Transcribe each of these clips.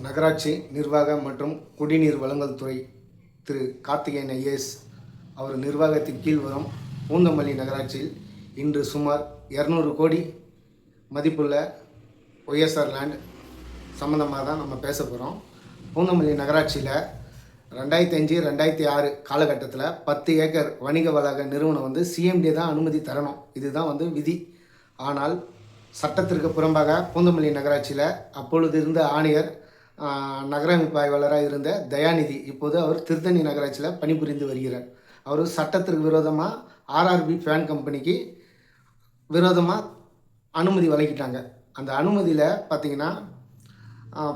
நகராட்சி நிர்வாக மற்றும் குடிநீர் வழங்கல் துறை திரு கார்த்திகேயன் ஐஏஎஸ் அவர் நிர்வாகத்தின் கீழ் வரும் பூந்தமல்லி நகராட்சியில் இன்று சுமார் இரநூறு கோடி மதிப்புள்ள ஒய்எஸ்ஆர் லேண்ட் சம்மந்தமாக தான் நம்ம பேச போகிறோம் பூந்தமல்லி நகராட்சியில் ரெண்டாயிரத்தி அஞ்சு ரெண்டாயிரத்தி ஆறு காலகட்டத்தில் பத்து ஏக்கர் வணிக வளாக நிறுவனம் வந்து சிஎம்டி தான் அனுமதி தரணும். இதுதான் வந்து விதி. ஆனால் சட்டத்திற்கு புறம்பாக பூந்தமல்லி நகராட்சியில் அப்பொழுது இருந்த ஆணையர் நகரமைப்பாய்வாளராக இருந்த தயாநிதி இப்போது அவர் திருத்தணி நகராட்சியில் பணிபுரிந்து வருகிறார். அவர் சட்டத்திற்கு விரோதமாக ஆர்ஆர்பி ஃபேன் கம்பெனிக்கு விரோதமாக அனுமதி வழங்கிட்டாங்க. அந்த அனுமதியில் பார்த்திங்கன்னா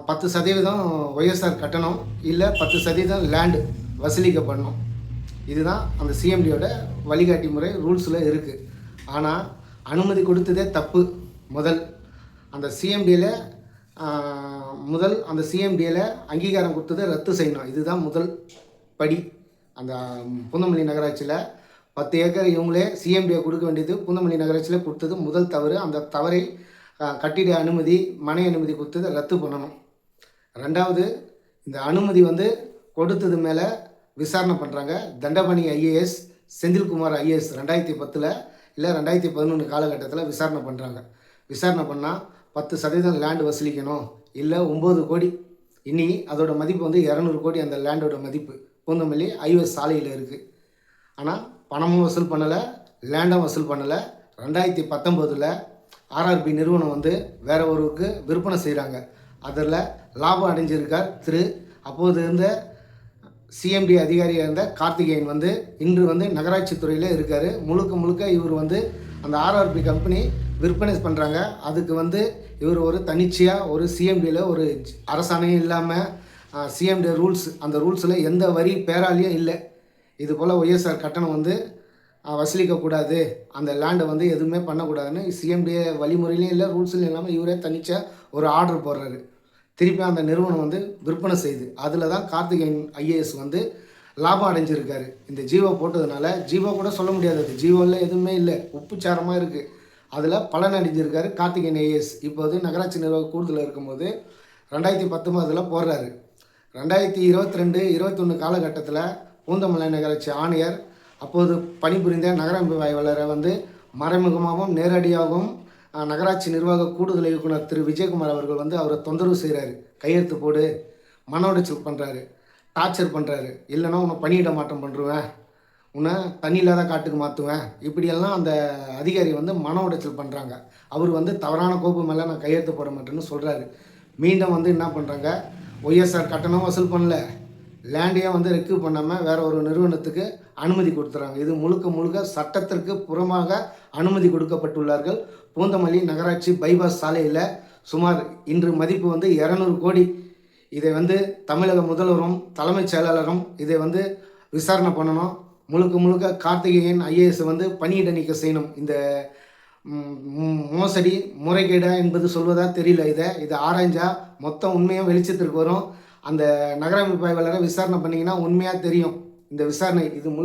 பத்து சதவீதம் ஒய்எஸ்ஆர் கட்டணம் இல்லை பத்து சதவீதம் லேண்டு வசூலிக்கப்படணும். இதுதான் அந்த சிஎம்டியோட வழிகாட்டி முறை ரூல்ஸில் இருக்குது ஆனால் அனுமதி கொடுத்ததே தப்பு முதல். அந்த சிஎம்டியில் முதல் அந்த சிஎம்டியில் அங்கீகாரம் கொடுத்ததை ரத்து செய்யணும். இதுதான் முதல் படி. அந்த புந்தமல்லி நகராட்சியில் பத்து ஏக்கர் இவங்களே சிஎம்டியை கொடுக்க வேண்டியது புந்தமல்லி நகராட்சியில் கொடுத்தது முதல் தவறு. அந்த தவறை கட்டிட அனுமதி மனை அனுமதி கொடுத்ததை ரத்து பண்ணணும். ரெண்டாவது இந்த அனுமதி வந்து கொடுத்தது மேலே விசாரணை பண்ணுறாங்க தண்டபாணி ஐஏஎஸ் செந்தில்குமார் ஐஏஎஸ் ரெண்டாயிரத்தி பத்தில் இல்லை ரெண்டாயிரத்தி பதினொன்று காலகட்டத்தில் விசாரணை பண்ணுறாங்க விசாரணை பண்ணால் பத்து சதவீதம் லேண்டு வசூலிக்கணும். இல்லை ஒம்பது கோடி. இனி அதோட மதிப்பு வந்து இரநூறு கோடி அந்த லேண்டோட மதிப்பு. பூந்தமல்லி ஐஓஎஸ் சாலையில் இருக்குது ஆனால் பணமும் வசூல் பண்ணலை லேண்டும் வசூல் பண்ணலை. ரெண்டாயிரத்தி பத்தொம்போதில் ஆர்ஆர்பி நிறுவனம் வந்து வேற ஒருவருக்கு விற்பனை செய்கிறாங்க அதில் லாபம் அடைஞ்சிருக்கார் திரு. அப்போது இருந்த சிஎம்டி அதிகாரியாக இருந்த கார்த்திகேயன் வந்து இன்று வந்து நகராட்சி துறையில் இருக்கார். முழுக்க முழுக்க இவர் வந்து அந்த ஆர்ஆர்பி கம்பெனி விற்பனை பண்ணுறாங்க அதுக்கு வந்து இவர் ஒரு தனிச்சையாக ஒரு சிஎம்டியில் ஒரு அரசாணையும் இல்லாமல் சிஎம்டி ரூல்ஸ் அந்த ரூல்ஸில் எந்த வரி பேராலையும் இல்லை. இது போல் ஒய்எஸ்ஆர் கட்டணம் வந்து வசூலிக்கக்கூடாது அந்த லேண்டை வந்து எதுவுமே பண்ணக்கூடாதுன்னு சிஎம்டிஏ வழிமுறையிலையும் இல்லை ரூல்ஸ்லையும் இல்லாமல் இவரே தனிச்சா ஒரு ஆர்டர் போடுறாரு. திருப்பி அந்த நிறுவனம் வந்து விற்பனை செய்யுது அதில் தான் கார்த்திகேயன் ஐஏஎஸ் வந்து லாபம் அடைஞ்சிருக்காரு. இந்த ஜீவோ போட்டதுனால ஜீவோ கூட சொல்ல முடியாது. அது ஜீவோவில் எதுவுமே இல்லை. உப்புச்சாரமாக இருக்குது அதில் பலன் அடைஞ்சிருக்காரு கார்த்திகேயன் ஐஏஎஸ் இப்போது நகராட்சி நிர்வாக கூடுதலில் இருக்கும்போது ரெண்டாயிரத்தி பத்தொம்போதில் போடுறாரு. ரெண்டாயிரத்தி இருபத்தி ரெண்டு இருபத்தொன்று காலகட்டத்தில் பூந்தமலை நகராட்சி ஆணையர் அப்போது பணிபுரிந்த நகரமைப்பு ஆய்வாளரை வந்து மறைமுகமாகவும் நேரடியாகவும் நகராட்சி நிர்வாக கூடுதல் இயக்குனர் திரு. விஜயகுமார் அவர்கள் வந்து அவரை தொந்தரவு செய்கிறாரு கையெழுத்து போடு மன உடைச்சல் பண்ணுறாரு டார்ச்சர் பண்ணுறாரு இல்லைன்னா உன்னை பணியிட மாற்றம் பண்ணுருவேன் உன்னை தண்ணி இல்லாத காட்டுக்கு மாற்றுவேன் இப்படியெல்லாம் அந்த அதிகாரி வந்து மன உடைச்சல் பண்ணுறாங்க அவர் வந்து தவறான கோப்பு மேலே நான் கையெழுத்து போட மாட்டேன்னு சொல்கிறாரு மீண்டும் வந்து என்ன பண்ணுறாங்க ஒய்எஸ்ஆர் கட்டணம் வசூல் பண்ணல. லேண்டையே வந்து ரெக்யூ பண்ணாமல் வேற ஒரு நிறுவனத்துக்கு அனுமதி கொடுத்துறாங்க. இது முழுக்க முழுக்க சட்டத்திற்கு புறமாக அனுமதி கொடுக்கப்பட்டுள்ளார்கள். பூந்தமல்லி நகராட்சி பைபாஸ் சாலையில் சுமார் இன்று மதிப்பு வந்து இரநூறு கோடி இதை வந்து தமிழக முதல்வரும் தலைமைச் செயலாளரும் இதை வந்து விசாரணை பண்ணணும். முழுக்க முழுக்க கார்த்திகேயன் ஐஏஎஸ் வந்து பணியிட நீக்கம் செய்யணும். இந்த மோசடி முறைகேடா என்பது சொல்வதா தெரியல இதை. இதை ஆராய்ஞ்சா மொத்தம் உண்மையாக வெளிச்சத்திற்கு வரும். அந்த நகரமைப்பாய்வாளரை விசாரணை பண்ணிங்கன்னா உண்மையாக தெரியும். இந்த விசாரணை இது முழு